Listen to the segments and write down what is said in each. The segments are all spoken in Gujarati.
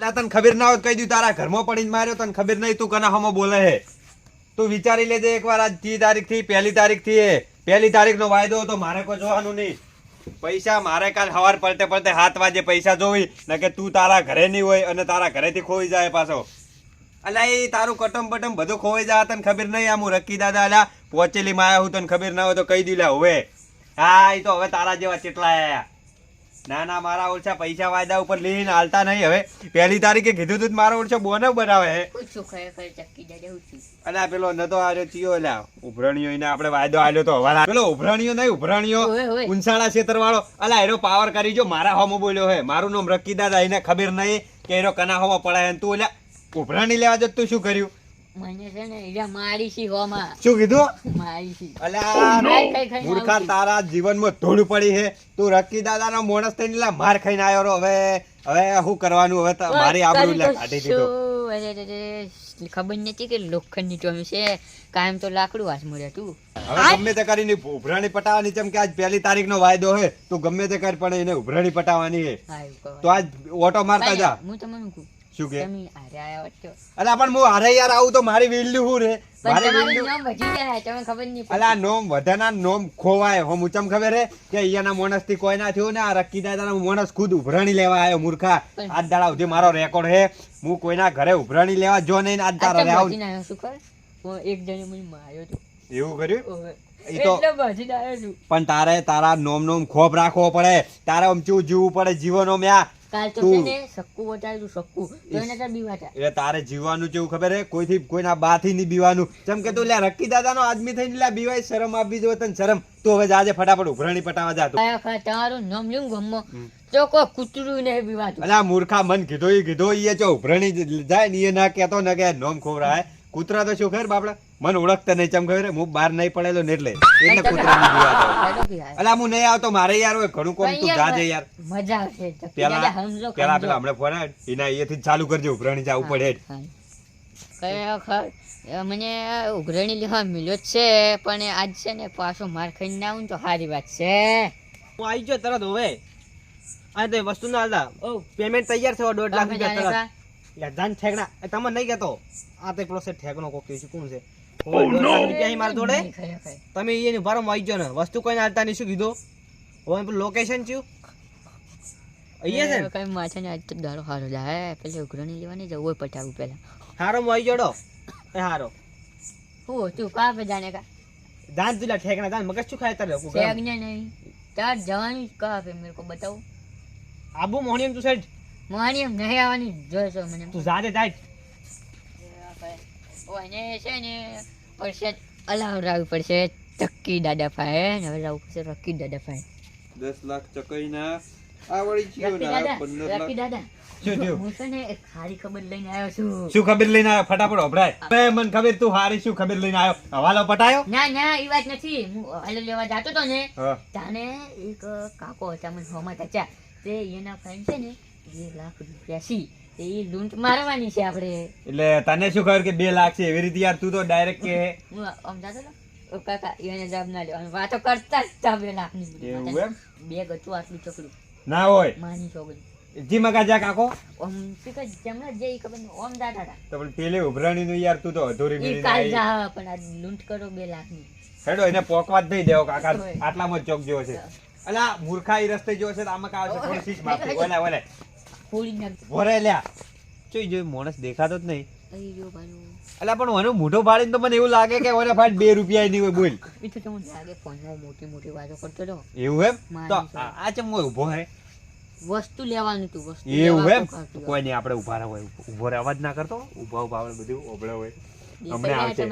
તને ખબર ના હોય કહી દઉં, તારા ઘરમાં પડીને માર્યો, તને ખબર નહીં તું કના હમો બોલે હે તું વિચારી લેજે એકવાર આજ ત્રીસ તારીખથી પહેલી તારીખથી પહેલી તારીખ નો વાયદો હતો, મારે કોઈ જોવાનું નહીં. પૈસા મારે કાલ સવાર પડતે પડતે સાત વાગે પૈસા જોવી ને તું તારા ઘરે નહીં હોય અને તારા ઘરેથી ખોઈ જાય પાછો. અલા, એ તારું કટમ બટમ બધું ખોવાઈ જાય, તને ખબર નહીં આમ હું રકી દાદા, અલા, પહોંચેલી માયા હું તને ખબર ના હોય તો કહી દીધા હવે. હા, એ તો હવે તારા જેવા ચેટલા આયા. ના ના મારા ઓછા પૈસા વાયદા ઉપર લઈને હાલતા નહીં હવે. પહેલી તારીખે કીધું તું મારો ઓછો બોનસ બનાવે અને પેલો નતો આવ્યો ચિયો એલા ઉભરણીઓ એને આપણે વાયદો આલ્યો તો હવા પેલો ઉભરણીઓ નહીં ઉભરણીઓ ઓય. ક્ષેત્ર વાળો અલા એનો પાવર કરી જો મારા હોમો બોલ્યો હે. મારું નામ રકી દાદા એને ખબર નહીં કે એનો કના હોમો પડાય તું ઓલા ઉભરાણી લેવા જ તું શું કર્યું? મને છે ને મારી છી હોમાં. શું કીધું? મારી છી. અલ્યા માર ખાઈ ખાઈને મૂર્ખા તારા જીવનમાં ધૂળ પડી છે. તું રકી દાદાનો માણસ થઈને લા માર ખાઈને આવ્યો રો હવે હવે શું કરવાનું? હવે મારી આબરૂ લે કાઢી દીધો. શું? અરે, અરે, અરે, ખબર નથી કે લોખંડની ટોમી છે. કાયમ તો લાકડું હાથ મળ્યા તું. હવે ગમે તે કરીને ઉભરાણી પટાવાની જેમ કે આજ પહેલી તારીખ નો વાયદો હે તું ગમે તે કરી પણ એને ઉભરાણી પટાવાની હે. તો આજ ઓટો મારતા જા. હું તમને શું કે? તમે હારે આયા તો. અલા પણ હું હારે યાર આવું તો મારી વેલ્યુ હું રે? મારી વેલ્યુ નામ વધી જાય તમે ખબર નહીં અલા નોમ વધાના નોમ ખોવાય. હો મુચમ ખબર હે? કે અહીંયાના માણસથી કોઈ ના થયું ને આ રકી દાદાનો માણસ ખુદ ઉભરાણી લેવા આવ્યો મૂર્ખા. આજ દાડા સુધી મારો રેકોર્ડ હે. હું કોઈના ઘરે ઉભરાણી લેવા જો નહીં આજ તારો રે આવું હું એક જણે મને માર્યો તો. એવું કર્યું? છું. પણ તારે તારા નોમ નોમ ખોપ રાખવો પડે. તારે આમ ચેવું જીવવું પડે જીવન મ્યા કાલ તો છે ને સક્કું બતાવ્યું હતું, સક્કું. તો એને ત્યાં બીવાતા. એટલે તારે જીવવાનું કેવું ખબર હે? કોઈથી કોઈના બાથી નહીં બીવાનું. જેમ કે તું લ્યા રકી દાદાનો આદમી થઈને બીવાય શરમ આપવી જોઈએ તને શરમ. તું હવે જાજે ફટાફટ ઉભરાણી પટાવા જા તું. આયા ખા તમારું નામ લ્યું ગમો. તો કોઈ કૂતરું નહીં બીવાતું. અલા મૂર્ખા મન કીધો એ કીધો એ ચો ઉભરાણી જાય ને એ ના કહેતો ને કે નોમ ખોવરાય. કૂતરા તો શું ખેર બાપડા? મન ઓળખતા નહીં ચમ ખબર હું બહાર નહીં પડેલો ને એટલે એટલે કૂતરા નહીં બીવાતો ચાલો કે યાર. અલા હું નહીં આવતો મારે યાર હોય ઘણું કોમ તું જાજે યાર. મજા આવશે. પેલા પેલા પેલા હમણાં ફોન એના અહીંયાથી ચાલુ કરજો ઉભરાણી જાવું પડે જ. મને ઉઘરણી લેવા મળ્યો છે પણ આજ છે ને પાછો માર ખાઈને ના આવું ને તો સારી વાત છે. હું આવી ગયો તરત હવે. આ તો વસ્તુ ના હાલતા પેમેન્ટ તૈયાર છે દોઢ લાખ રૂપિયા તરત. જાન ઠેકણા તમે નહીં કહેતો. આ તો પેલો છે ઠેકનો કોક છે કોણ છે? મારા જોડે? તમે એની ભારમાં આવી ગયો ને. વસ્તુ કોઈને હાલતા નહીં શું કીધું? હવે પેલું લોકેશન ચયું અહીંયા છે ને? કઈ માથે ને આજ તો દાડો સારો જાય પેલે ઉઘરણી લેવાની જવું હોય પટાવું પેલા. હારો હું આવી એ હારો. હું તું કા પે જાણે કા? જાન તુલા ઠેકણા જાન મગજ શું ખાય તારે છે નહીં. તાર જવાની કા પે મેરે કો બતાવો? આબુ મોહણી તું સાઈડ મોહાની એમ નહીં આવવાની જોઈશો મને. તું જાજે જાય છે ને. પડશે અલાવડાવવી પડશે. ચક્કી દાદા ફાય હવે લાવવું પડશે રકી દાદા ફાય દસ લાખ ચકઈના આ વળી ગયો ના પંદર રકી લાખ. દાદા. શું થયું? હું છે ને એક સારી ખબર લઈને આવ્યો છું. શું ખબર લઈને આવ્યો? ફટાફટ ઓભરાય મને ખબર તું હારી શું ખબર લઈને આવ્યો? હવાલો પટાયો? ના ના એ વાત નથી. હું લેવા જાતો તો ને હા. તાને એક કાકો હતા મને હોમાં ચાચા તે એના ફ્રેન્ડ છે ને બે લાખ રૂપિયા સી એ લૂંટ મારવાની છે આપણે. એટલે તને શું ખબર કે બે લાખ છે? એવી રીતે યાર તું તો ડાયરેક્ટ કે હું આમ જાતો કાકા એને જવાબ ના લેવાનો વાતો કરતા જ તા બે લાખની બધી. એવું એમ? બેગ હતું આટલું ચકડું. ના હોય. માની છોકરી જી મગા જા કાકો. ઓમ શું કે જેમણે જે ખબર નહીં. ઓમ દાતા હતા. તો પણ પેલે ઉભરાણી નું યાર તું તો અધૂરી ઈ કાલ જા પણ આ લૂંટ કરો બે લાખની હેડો એને પોકવા જ નહીં દેવો કાકા. આટલામાં ચોક જેવો છે. અલા મૂર્ખા એ રસ્તે જેવો છે આમાં કાવે છે થોડી શીશ મારતી ઓલે ઓલે ફોડી નાખ ભરે લ્યા. જોઈ જોઈ માણસ દેખાતો જ નહીં. અલા પણ મને મોઢો ભાડીને તો મને એવું લાગે કે ઓને ભાઈ બે રૂપિયા નહીં હોય બોલ. એ તો તમને લાગે ફોનમાં મોટી મોટી વાતો કરતો હતો એવું એમ? તો આ ચમ હોય ઊભો હે? વસ્તુ લેવાની તું વસ્તુ એવું એમ? કોઈ નહીં આપણે ઊભા રહો ઊભો રહેવા અવાજ ના કરતો. ઊભા ઊભા આપણે બધું ઓબળે હોય. અમને આવશે.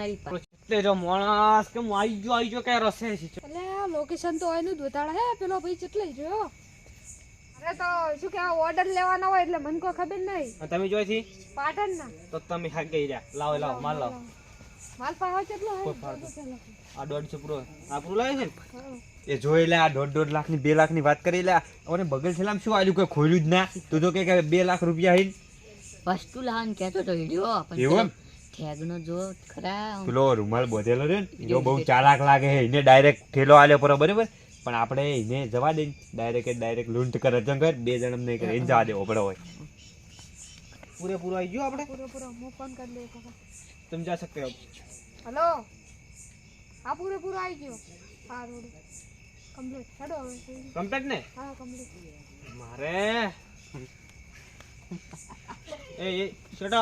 એટલે જો માણસ કે હું આવી ગયો આવી ગયો કે રસે છે? અલ્યા લોકેશન તો એનું જ બતાડે હે. પેલો ભાઈ ચટલે જોયો અરે તો શું કે ઓર્ડર લેવાનો હોય એટલે મને કોઈ ખબર નહીં. તમે જોઈ છી પાટણ ના તો તમે હાક ગઈ રહ્યા. લાવો લાવો માલ લાવો. માલ પાવા કેટલો હોય? આ દોઢસો પૂરો આ પૂરું લાવે છે એ જોઈ લે આ દોઢ દોઢ લાખની બે લાખની વાત કરી લે. અને બગલ છેલ્લામાં શું આલ્યું કોઈ ખોલ્યું જ ના. તું તો કે કે બે લાખ રૂપિયા હઈ વસ્તુ લાવન કેતો તો વિડિયો પણ એવું ઠેગનો જો ખરા. પેલો રૂમાલ બોધેલો છે ને જો બહુ ચાલાક લાગે હે એને ડાયરેક્ટ ઠેલો આલ્યો પર બરાબર? પણ આપણે એને જવા દે ડાયરેક્ટ ડાયરેક્ટ લૂંટ કરે જંગ બે જણ નહીં કરે એને જવા દેવો પડે હોય. પૂરેપૂરો આવી ગયો આપણે? પૂરેપૂરો હું ફોન કરી લઉં તમે જા શકતે હો હલો? હા પૂરેપૂરો આવી ગયો. હા રોડ કમ્પ્લીટ હેડો હવે ને? હા કમ્પ્લીટ મારે? એ એ છોટો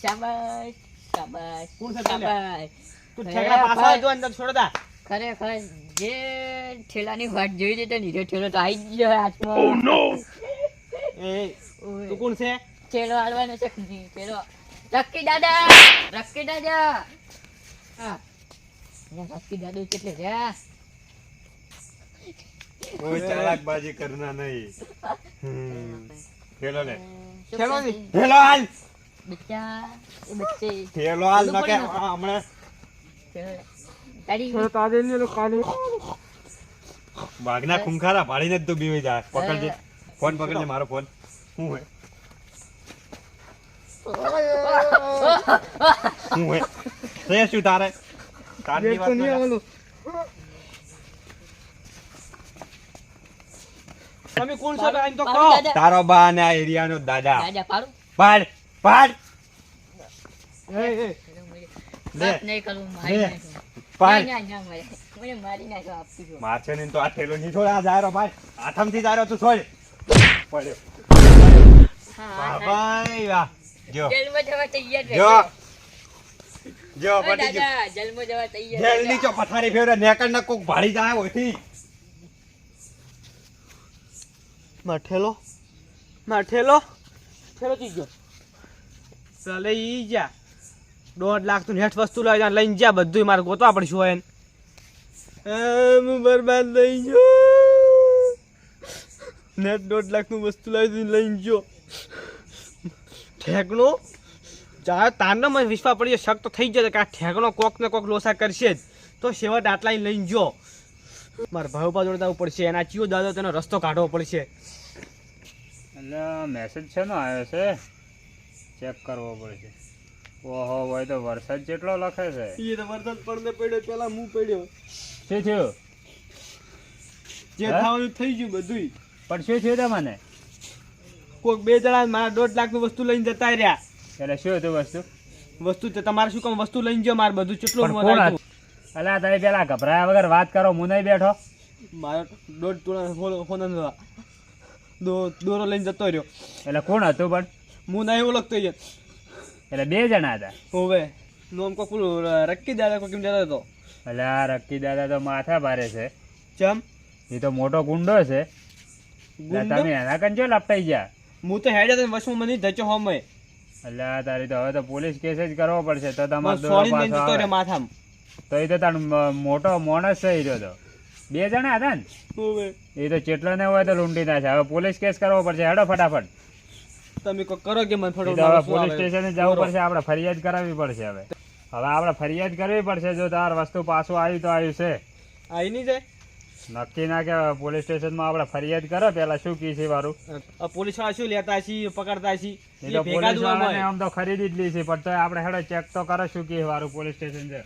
શાબાશ શાબાશ કોણ શાબાશ. તું ઠેકડા પાછો ખરેખર. અંદર છોડો ખરેખર જે ઠેલાની વાટ જોઈ હતી તો ઠેલો તો આવી ગયો હાથમાં. નો એ, ઓય. તું કોણ છે? ઠેલો આડવાનો છે? ઠેલો. રક્કી દાદા! રક્કી દાદા! હા. રક્કી દાદુ કેટલે છે કોઈ ચાલાકબાજી કરના નહીં. હમ. લે. કરે? નહીં. હાલ! બચ્ચા એ બચ્ચે. થેલો હાલ બધું કે હમણે. ઠેલો. તારી કાઢે ને કાઢે વાઘના ખૂંખારા ભાડીને જ તું બીવી જા. પકડજે. ફોન પકડજે મારો ફોન. શું હોય? હું હે રે શું તારે? તારની વાત તો તમે કોણ છો? આમ તો કહો. તારો બા અને એરિયાનો દાદા. દાદા પાડું. પાડ પાડ. એ એ. નહીં કરું મારી પાડ. ના, ના, ના, મારે. મને મારી નાખો આપતું. મારશે તો આ થેલો ની છોડ આ જાયરો ભાઈ. હાથમથી જાયરો તું છોડ પડ્યો. હા, વાહ ભાઈ વાહ. જો. જેલમાં જવા તૈયાર જો. જો પડી ગયું. જવા તૈયાર જેલ રહેજો. નીચો પથારી ફેરે નેકર ને કોક ભાડી જાય ઓયથી. માં માઠેલો માં ઠેલો ઠેલો ચી ગયો. ચાલે ઈ જા. દોઢ લાખ તું નેટ વસ્તુ લઈ જા લઈને જા. બધું મારે ગોતવા પડશું હોય એને. હું બરબાદ લઈ ગયો. નેટ દોઢ લાખનું વસ્તુ લાવી દીધી લઈને જો ઠેકણો? જા તારનો મને વિશ્વાસ પડી જાય, શક તો થઈ જશે કે આ ઠેકણો કોક ને કોક લોસા કરશે જ. તો સેવા આટલા ઈ લઈને જો મારા ભાઈ ઉપર જોડે આવવું પડશે. એના ચિયો દાદો તેનો રસ્તો કાઢવો પડશે. એટલે મેસેજ છે ને આવ્યો છે? ચેક કરવો પડશે. ઓહો હોય તો વરસાદ જેટલો લખે છે. એ તો વરસાદ પડને પડ્યો પેલા હું પડ્યો. શું થયું જે થવાનું થઈ ગયું બધું પણ શું થયું તમને? કોઈક બે જણા મારા દોઢ લાખની વસ્તુ લઈને જતા રહ્યા. એટલે શું હતું વસ્તુ? વસ્તુ તો તમારે શું કામ વસ્તુ લઈને ગયો મારે બધું કેટલું અલા તમે પેલા ગભરાયા વગર વાત કરો હું નહીં બેઠો. મારો દોઢ તોલા ફોન- દોરો લઈને જતો રહ્યો. એટલે કોણ હતું પણ? હું નહીં ઓળખતો યાર. એટલે બે જણા હતા. હોવે. નોમ કોક રક્કી દાદા કોઈ કેમ જતો હતો. એટલે આ રક્કી દાદા તો માથા ભારે છે. ચમ? એ તો મોટો ગુંડો છે? તમે એના કંજો લપટાઈ ગયા? હું તો હેડે તો વસમાં મને ધચો હોમે. એટલે તારી તો હવે તો પોલીસ કેસ જ કરવો પડશે તો તમારો આવે. રહ્યો માથામાં. તો એ તો તાર મોટો માણસ છે એ તો બે જણા હતા ને? એ તો ચેટલો ને હોય તો લૂંટી છે. હવે પોલીસ કેસ કરવો પડશે. હેડો ફટાફટ. તમે કરો કે મને તો પોલીસ સ્ટેશને જવું પડશે. આપણે ફરિયાદ કરાવવી પડશે હવે. હવે આપણે ફરિયાદ કરવી પડશે જો તાર વસ્તુ પાછું આવ્યું તો આવ્યું છે. આવી નહીં જાય? નક્કી ના કે પોલીસ સ્ટેશનમાં આપણે ફરિયાદ કરો પેલા શું કી છે વારું. પોલીસવાળા શું લેતા છીએ પકડતા છીએ આમ તો ખરીદી જ લીધી પણ તો આપણે હેડો ચેક તો કરો શું કી વારું પોલીસ સ્ટેશન છે.